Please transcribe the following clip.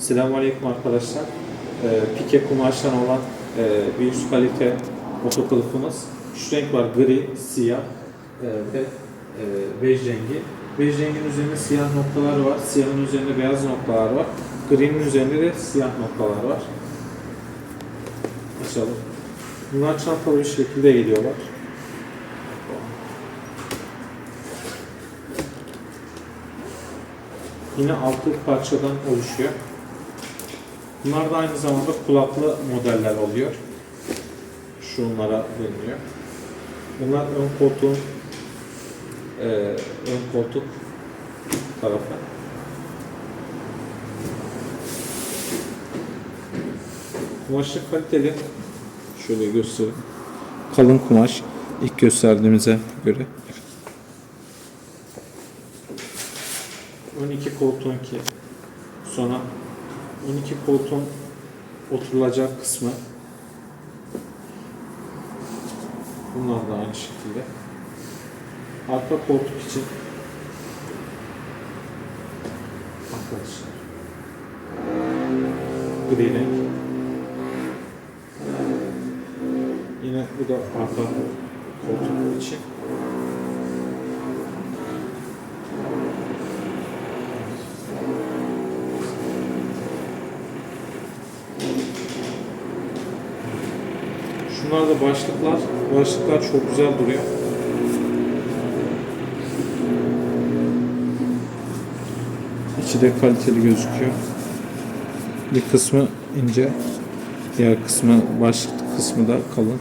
Selamünaleyküm arkadaşlar. Ee, pike kumaştan olan e, bir üst kalite otokılıfımız. Şu renk var gri, siyah e, ve e, bej rengi. Bej rengin üzerinde siyah noktalar var. Siyahın üzerinde beyaz noktalar var. Gri'nin üzerinde de siyah noktalar var. Açalım. Bunlar çantalı bir şekilde geliyorlar. Yine altı parçadan oluşuyor. Bunlar da aynı zamanda kulaklı modeller oluyor. Şunlara deniliyor. Bunlar ön koltuğun e, ön koltuk tarafı. Kumaşı kaliteli. Şöyle göstereyim. Kalın kumaş. ilk gösterdiğimize göre. 12 koltuğun ki sonra 12 koltuğun oturulacak kısmı. Bunlar da aynı şekilde. Arka koltuk için arkadaşlar gri renk yine bu da arka koltuk için Şunlar da başlıklar. Başlıklar çok güzel duruyor. İçi de kaliteli gözüküyor. Bir kısmı ince, diğer kısmı başlık kısmı da kalın.